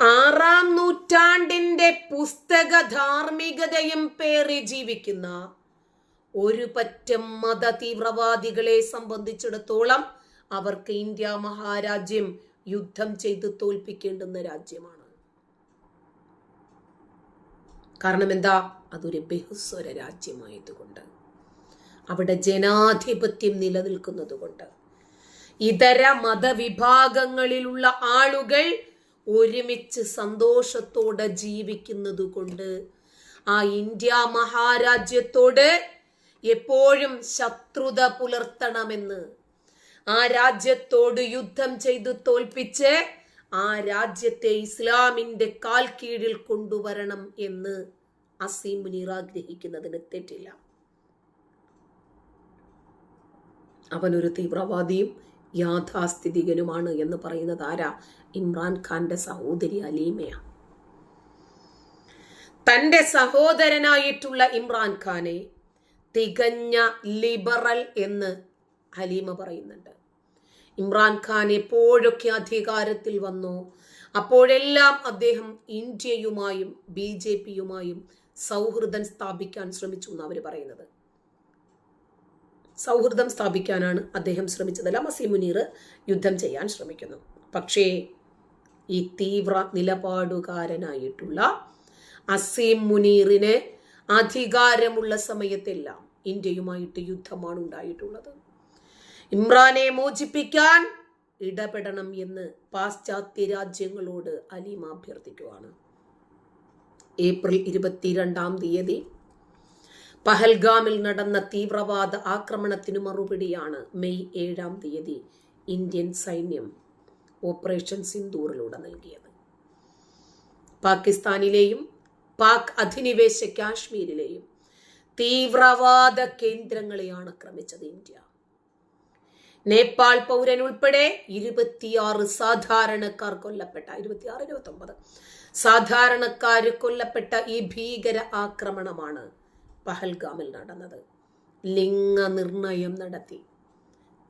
ആറാം നൂറ്റാണ്ടിന്റെ പുസ്തക ധാർമ്മികതയും പേറി ജീവിക്കുന്ന ഒരു പറ്റം മത തീവ്രവാദികളെ സംബന്ധിച്ചിടത്തോളം അവർക്ക് ഇന്ത്യ മഹാരാജ്യം യുദ്ധം ചെയ്ത് തോൽപ്പിക്കേണ്ടുന്ന രാജ്യമാണ്. കാരണം എന്താ? അതൊരു ബഹുസ്വര രാജ്യമായതുകൊണ്ട്. അവിടെ ജനാധിപത്യം നിലനിൽക്കുന്നത് കൊണ്ട് ഇതര മതവിഭാഗങ്ങളിലുള്ള ആളുകൾ ഒരുമിച്ച് സന്തോഷത്തോടെ ജീവിക്കുന്നത് കൊണ്ട് ആ ഇന്ത്യ മഹാരാജ്യത്തോട് എപ്പോഴും ശത്രുത പുലർത്തണമെന്ന് ആ രാജ്യത്തോട് യുദ്ധം ചെയ്ത് തോൽപ്പിച്ച് ആ രാജ്യത്തെ ഇസ്ലാമിന്റെ കാൽ കീഴിൽ കൊണ്ടുവരണം എന്ന് അസീം മുനീർ ആഗ്രഹിക്കുന്നതിന് തെറ്റില്ല. അവനൊരു തീവ്രവാദിയും യാഥാസ്ഥിതികനുമാണ് എന്ന് പറയുന്നത് ആരാ? ഇമ്രാൻഖാന്റെ സഹോദരി അലീമയാണ് തന്റെ സഹോദരനായിട്ടുള്ള ഇമ്രാൻഖാനെ തികഞ്ഞ ലിബറൽ എന്ന് ഹലീമ പറയുന്നുണ്ട്. ഇമ്രാൻഖാൻ എപ്പോഴൊക്കെ അധികാരത്തിൽ വന്നു അപ്പോഴെല്ലാം അദ്ദേഹം ഇന്ത്യയുമായും ബി ജെ പിയുമായും സൗഹൃദം സ്ഥാപിക്കാൻ ശ്രമിച്ചു എന്ന് അവർ പറയുന്നത്. സൗഹൃദം സ്ഥാപിക്കാനാണ് അദ്ദേഹം ശ്രമിച്ചതല്ല മസി മുനീർ യുദ്ധം ചെയ്യാൻ ശ്രമിക്കുന്നു. പക്ഷേ ഈ തീവ്ര നിലപാടുകാരനായിട്ടുള്ള അസീം മുനീറിനെ അധികാരമുള്ള സമയത്തെല്ലാം ഇന്ത്യയുമായിട്ട് യുദ്ധമാണ് ഉണ്ടായിട്ടുള്ളത്. ഇമ്രാനെ മോചിപ്പിക്കാൻ ഇടപെടണം എന്ന് പാശ്ചാത്യ രാജ്യങ്ങളോട് അലീമ അഭ്യർത്ഥിക്കുവാണ്. ഏപ്രിൽ ഇരുപത്തിരണ്ടാം തീയതി പഹൽഗാമിൽ നടന്ന തീവ്രവാദ ആക്രമണത്തിനു മറുപടിയാണ് മെയ് ഏഴാം തീയതി ഇന്ത്യൻ സൈന്യം ഓപ്പറേഷൻ സിന്ദൂറിലൂടെ നൽകിയത്. പാകിസ്ഥാനിലെയും പാക് അധിനിവേശ കാശ്മീരിലെയും തീവ്രവാദ കേന്ദ്രങ്ങളെയാണ് ആക്രമിച്ചത് ഇന്ത്യ. നേപ്പാൾ പൗരൻ ഉൾപ്പെടെ ഇരുപത്തിയാറ് സാധാരണക്കാർ കൊല്ലപ്പെട്ട ഇരുപത്തിയാറ് ഇരുപത്തി ഒമ്പത് സാധാരണക്കാർ കൊല്ലപ്പെട്ട ഈ ഭീകര ആക്രമണമാണ് പഹൽഗാമിൽ നടന്നത്. ലിംഗ നിർണയം നടത്തി.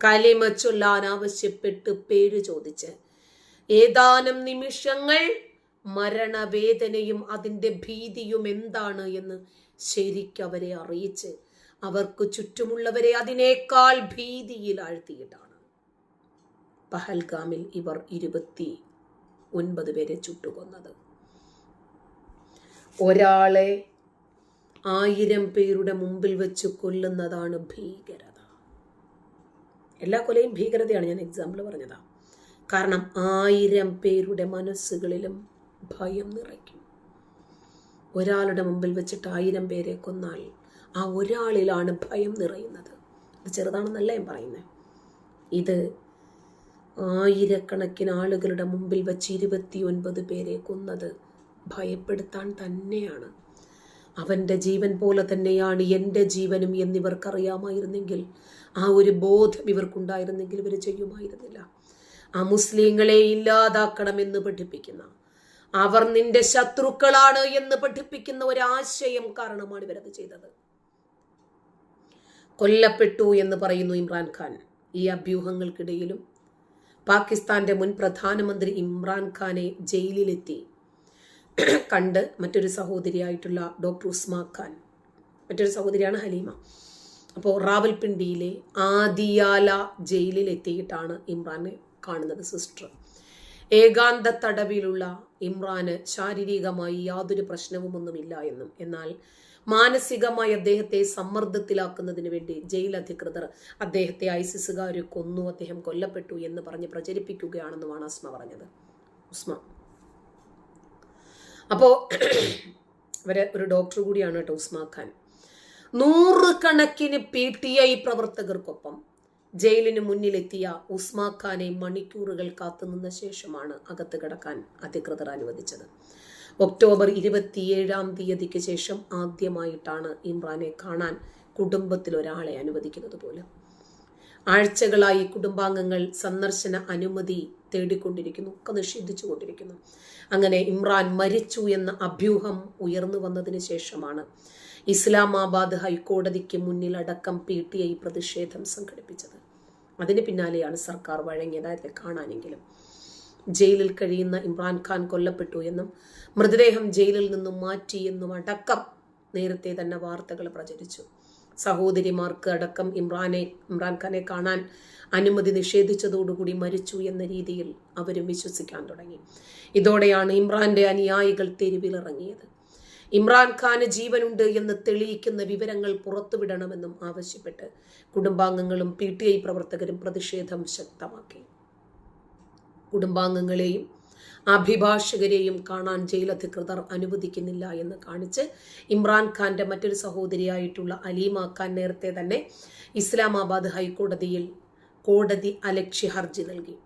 കലിമ ചൊല്ലാൻ ആവശ്യപ്പെട്ട് പേര് ചോദിച്ച് ഏതാനും നിമിഷങ്ങൾ മരണവേദനയും അതിന്റെ ഭീതിയും എന്താണ് എന്ന് ശരിക്കവരെ അറിയിച്ച് അവർക്ക് ചുറ്റുമുള്ളവരെ അതിനേക്കാൾ ഭീതിയിൽ ആഴ്ത്തിയിട്ടാണ്. പഹൽഗാമിൽ ഇവർ ഇരുപത്തി ഒൻപത് പേരെ ചുട്ടുകൊന്നത്. ഒരാളെ ആയിരം പേരുടെ മുമ്പിൽ വെച്ച് കൊല്ലുന്നതാണ് ഭീകരത. എല്ലാ കൊലയും ഭീകരതയാണ് ഞാൻ എക്സാമ്പിൾ പറഞ്ഞതാ. കാരണം ആയിരം പേരുടെ മനസ്സുകളിലും ഭയം നിറയ്ക്കും. ഒരാളുടെ മുമ്പിൽ വെച്ചിട്ട് ആയിരം പേരെ കൊന്നാൽ ആ ഒരാളിലാണ് ഭയം നിറയുന്നത്. അത് ചെറുതാണെന്നല്ല ഞാൻ പറയുന്നത് ഇത് ആയിരക്കണക്കിന് ആളുകളുടെ മുമ്പിൽ വെച്ച് ഇരുപത്തി ഒൻപത് പേരെ കൊന്നത് ഭയപ്പെടുത്താൻ തന്നെയാണ്. അവന്റെ ജീവൻ പോലെ തന്നെയാണ് എന്റെ ജീവനും എന്നിവർക്കറിയാമായിരുന്നെങ്കിൽ ആ ഒരു ബോധം ഇവർക്കുണ്ടായിരുന്നെങ്കിൽ ഇവർ ചെയ്യുമായിരുന്നില്ല. ആ മുസ്ലിങ്ങളെ ഇല്ലാതാക്കണമെന്ന് പഠിപ്പിക്കുന്ന അവർ നിന്റെ ശത്രുക്കളാണ് എന്ന് പഠിപ്പിക്കുന്ന ഒരാശയം കാരണമാണ് ഇവരത് ചെയ്തത്. കൊല്ലപ്പെട്ടു എന്ന് പറയുന്നു ഇമ്രാൻഖാൻ ഈ അഭ്യൂഹങ്ങൾക്കിടയിലും. പാകിസ്ഥാന്റെ മുൻ പ്രധാനമന്ത്രി ഇമ്രാൻഖാനെ ജയിലിലെത്തി. കണ്ട് മറ്റൊരു സഹോദരിയായിട്ടുള്ള ഡോക്ടർ ഉസ്മാ ഖാൻ. മറ്റൊരു സഹോദരിയാണ് ഹലീമ. അപ്പോൾ റാവൽപിണ്ടിയിലെ ആദിയാല ജയിലിൽ എത്തിയിട്ടാണ് ഇമ്രാനെ കാണുന്നത് സിസ്റ്റർ. ഏകാന്ത തടവിലുള്ള ഇമ്രാന് ശാരീരികമായി യാതൊരു പ്രശ്നവുമൊന്നുമില്ല എന്നും എന്നാൽ മാനസികമായി അദ്ദേഹത്തെ സമ്മർദ്ദത്തിലാക്കുന്നതിന് വേണ്ടി ജയിൽ അധികൃതർ അദ്ദേഹത്തെ ഐസിസുകാർ കൊന്നു അദ്ദേഹം കൊല്ലപ്പെട്ടു എന്ന് പറഞ്ഞ് പ്രചരിപ്പിക്കുകയാണെന്നുമാണ് അസ്മ പറഞ്ഞത്. ഉസ്മ. അപ്പോ ഇവരെ ഒരു ഡോക്ടർ കൂടിയാണ് കേട്ടോ ഉസ്മാ ഖാൻ നൂറുകണക്കിന് പി ടി ഐ പ്രവർത്തകർക്കൊപ്പം ജയിലിന് മുന്നിലെത്തിയ ഉസ്മാ ഖാനെ മണിക്കൂറുകൾ കാത്തുനിന്ന ശേഷമാണ് അകത്ത് കിടക്കാൻ അധികൃതർ അനുവദിച്ചത്. ഒക്ടോബർ ഇരുപത്തിയേഴാം തീയതിക്ക് ശേഷം ആദ്യമായിട്ടാണ് ഇമ്രാനെ കാണാൻ കുടുംബത്തിൽ ഒരാളെ അനുവദിക്കുന്നത് പോലും. ആഴ്ചകളായി കുടുംബാംഗങ്ങൾ സന്ദർശന അനുമതി തേടിക്കൊണ്ടിരിക്കുന്നു ഒക്കെ നിഷേധിച്ചുകൊണ്ടിരിക്കുന്നു. അങ്ങനെ ഇമ്രാൻ മരിച്ചു എന്ന അഭ്യൂഹം ഉയർന്നു വന്നതിന് ശേഷമാണ് ഇസ്ലാമാബാദ് ഹൈക്കോടതിക്ക് മുന്നിൽ അടക്കം പി ടി ഐ പ്രതിഷേധം സംഘടിപ്പിച്ചത്. അതിന് പിന്നാലെയാണ് സർക്കാർ വഴങ്ങിയത് അതിൽ കാണാനെങ്കിലും. ജയിലിൽ കഴിയുന്ന ഇമ്രാൻഖാൻ കൊല്ലപ്പെട്ടു എന്നും മൃതദേഹം ജയിലിൽ നിന്നും മാറ്റി എന്നും അടക്കം നേരത്തെ തന്നെ വാർത്തകൾ പ്രചരിച്ചു. സഹോദരിമാർക്ക് അടക്കം ഇമ്രാനെ ഇമ്രാൻഖാനെ കാണാൻ അനുമതി നിഷേധിച്ചതോടുകൂടി മരിച്ചു എന്ന രീതിയിൽ അവരും വിശ്വസിക്കാൻ തുടങ്ങി. ഇതോടെയാണ് ഇമ്രാന്റെ അനുയായികൾ തെരുവിലിറങ്ങിയത്. ഇമ്രാൻഖാന് ജീവനുണ്ട് എന്ന് തെളിയിക്കുന്ന വിവരങ്ങൾ പുറത്തുവിടണമെന്നും ആവശ്യപ്പെട്ട് കുടുംബാംഗങ്ങളും പി ടി ഐ പ്രവർത്തകരും പ്രതിഷേധം ശക്തമാക്കി. കുടുംബാംഗങ്ങളെയും അഭിഭാഷകരെയും കാണാൻ ജയിലധികൃതർ അനുവദിക്കുന്നില്ല എന്ന് കാണിച്ച് ഇമ്രാൻഖാന്റെ മറ്റൊരു സഹോദരിയായിട്ടുള്ള അലീമ ഖാൻ നേരത്തെ തന്നെ ഇസ്ലാമാബാദ് ഹൈക്കോടതിയിൽ കോടതി അലക്ഷ്യ ഹർജി നൽകി.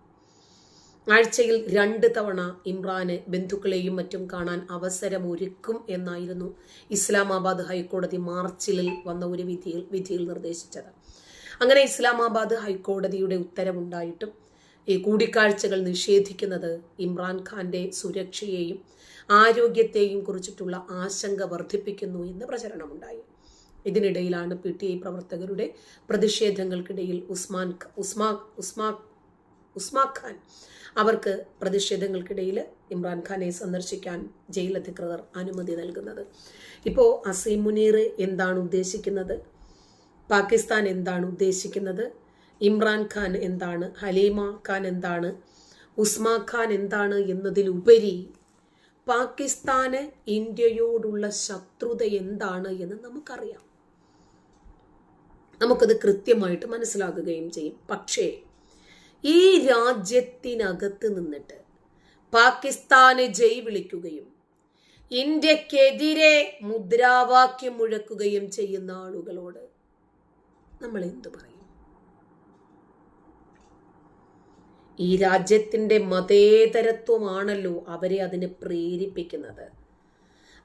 ആഴ്ചയിൽ രണ്ട് തവണ ഇമ്രാന് ബന്ധുക്കളെയും മറ്റും കാണാൻ അവസരമൊരുക്കും എന്നായിരുന്നു ഇസ്ലാമാബാദ് ഹൈക്കോടതി മാർച്ചിൽ വന്ന ഒരു വിധിയിൽ വിധിയിൽ നിർദ്ദേശിച്ചത്. അങ്ങനെ ഇസ്ലാമാബാദ് ഹൈക്കോടതിയുടെ ഉത്തരവുണ്ടായിട്ടും ഈ കൂടിക്കാഴ്ചകൾ നിഷേധിക്കുന്നത് ഇമ്രാൻഖാന്റെ സുരക്ഷയെയും ആരോഗ്യത്തെയും കുറിച്ചിട്ടുള്ള ആശങ്ക വർദ്ധിപ്പിക്കുന്നു എന്ന് പ്രചരണമുണ്ടായി. ഇതിനിടയിലാണ് പി ടി ഐ പ്രവർത്തകരുടെ പ്രതിഷേധങ്ങൾക്കിടയിൽ ഉസ്മാൻ ഉസ്മാ ഉസ്മാ ഉസ്മാ ഖാൻ അവർക്ക് പ്രതിഷേധങ്ങൾക്കിടയിൽ ഇമ്രാൻഖാനെ സന്ദർശിക്കാൻ ജയിൽ അധികൃതർ അനുമതി നൽകുന്നത്. ഇപ്പോൾ അസീം മുനീർ എന്താണ് ഉദ്ദേശിക്കുന്നത്? പാകിസ്ഥാൻ എന്താണ് ഉദ്ദേശിക്കുന്നത്? ഇമ്രാൻ ഖാൻ എന്താണ്? ഹലീമ ഖാൻ എന്താണ്? ഉസ്മാ ഖാൻ എന്താണ് എന്നതിലുപരി പാകിസ്ഥാന് ഇന്ത്യയോടുള്ള ശത്രുത എന്താണ് എന്ന് നമുക്കറിയാം. നമുക്കത് കൃത്യമായിട്ട് മനസ്സിലാക്കുകയും ചെയ്യും. പക്ഷേ ഈ രാജ്യത്തിനകത്ത് നിന്നിട്ട് പാകിസ്ഥാന് ജയ് വിളിക്കുകയും ഇന്ത്യക്കെതിരെ മുദ്രാവാക്യം മുഴക്കുകയും ചെയ്യുന്ന ആളുകളോട് നമ്മൾ എന്തു പറയും? ഈ രാജ്യത്തിന്റെ മതേതരത്വമാണല്ലോ അവരെ അതിന് പ്രേരിപ്പിക്കുന്നത്.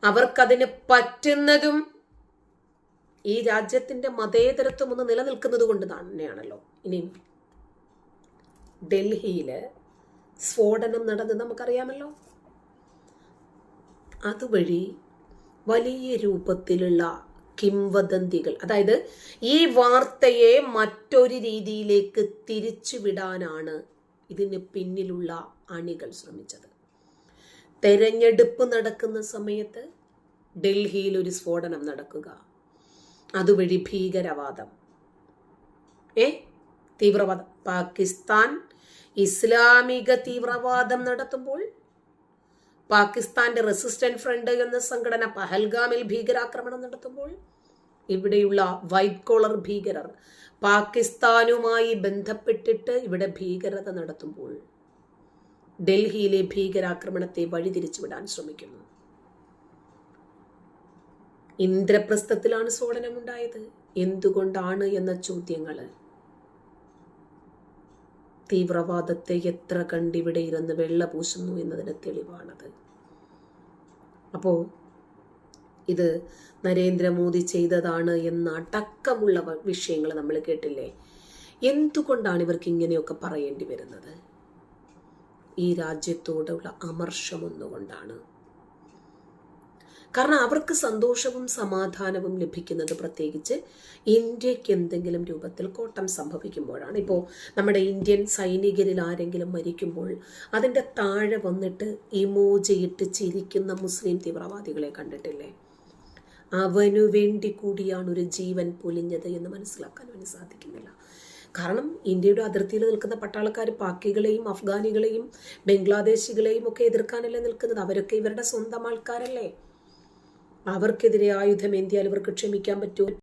അവർക്കതിന് പറ്റുന്നതും ഈ രാജ്യത്തിന്റെ മതേതരത്വം ഒന്ന് നിലനിൽക്കുന്നത് കൊണ്ട് തന്നെയാണല്ലോ. ഇനി ഡൽഹിയിൽ സ്ഫോടനം നടന്ന് നമുക്കറിയാമല്ലോ. അതുവഴി വലിയ രൂപത്തിലുള്ള കിംവദന്തികൾ അതായത് ഈ വാർത്തയെ മറ്റൊരു രീതിയിലേക്ക് തിരിച്ചുവിടാനാണ് ഇതിന് പിന്നിലുള്ള അണികൾ ശ്രമിച്ചത്. തെരഞ്ഞെടുപ്പ് നടക്കുന്ന സമയത്ത് ഡൽഹിയിൽ ഒരു സ്ഫോടനം നടക്കുക. അതുവഴി ഭീകരവാദം. ഏ? തീവ്രവാദം. പാകിസ്ഥാൻ ഇസ്ലാമിക തീവ്രവാദം നടത്തുമ്പോൾ പാകിസ്ഥാന്റെ റെസിസ്റ്റന്റ് ഫ്രണ്ട് എന്ന സംഘടന പഹൽഗാമിൽ ഭീകരാക്രമണം നടത്തുമ്പോൾ ഇവിടെയുള്ള വൈറ്റ് കോളർ ഭീകരർ പാകിസ്ഥാനുമായി ബന്ധപ്പെട്ടിട്ട് ഇവിടെ ഭീകരത നടത്തുമ്പോൾ ഡൽഹിയിലെ ഭീകരാക്രമണത്തെ വഴിതിരിച്ചുവിടാൻ ശ്രമിക്കുന്നു. ഇന്ദ്രപ്രസ്ഥത്തിലാണ് സ്ഫോടനമുണ്ടായത് എന്തുകൊണ്ടാണ് എന്ന ചോദ്യങ്ങൾ തീവ്രവാദത്തെ എത്ര കണ്ടിവിടെ ഇരുന്ന് വെള്ള പൂശുന്നു എന്നതിന് തെളിവാണത്. അപ്പോൾ ഇത് നരേന്ദ്രമോദി ചെയ്തതാണ് എന്ന അടക്കമുള്ള വിഷയങ്ങൾ നമ്മൾ കേട്ടില്ലേ? എന്തുകൊണ്ടാണ് ഇവർക്ക് ഇങ്ങനെയൊക്കെ പറയേണ്ടി വരുന്നത്? ഈ രാജ്യത്തോടുള്ള അമർഷം ഒന്നുകൊണ്ടാണ്. കാരണം അവർക്ക് സന്തോഷവും സമാധാനവും ലഭിക്കുന്നത് പ്രത്യേകിച്ച് ഇന്ത്യയ്ക്ക് എന്തെങ്കിലും രൂപത്തിൽ കോട്ടം സംഭവിക്കുമ്പോഴാണ്. ഇപ്പോൾ നമ്മുടെ ഇന്ത്യൻ സൈനികരിൽ ആരെങ്കിലും മരിക്കുമ്പോൾ അതിന്റെ താഴെ വന്നിട്ട് ഇമോജയിട്ട് ചിരിക്കുന്ന മുസ്ലിം തീവ്രവാദികളെ കണ്ടിട്ടില്ലേ? അവനു വേണ്ടി കൂടിയാണ് ഒരു ജീവൻ പൊലിഞ്ഞത് എന്ന് മനസ്സിലാക്കാൻ അവന് സാധിക്കുന്നില്ല. കാരണം ഇന്ത്യയുടെ അതിർത്തിയിൽ നിൽക്കുന്ന പട്ടാളക്കാർ പാക്കികളെയും അഫ്ഗാനികളെയും ബംഗ്ലാദേശികളെയും ഒക്കെ എതിർക്കാനല്ലേ നിൽക്കുന്നത്? അവരൊക്കെ ഇവരുടെ സ്വന്തം ആൾക്കാരല്ലേ? അവർക്കെതിരെ ആയുധം എന്തിയാൽ ഇവർക്ക് ക്ഷമിക്കാൻ പറ്റുമോ?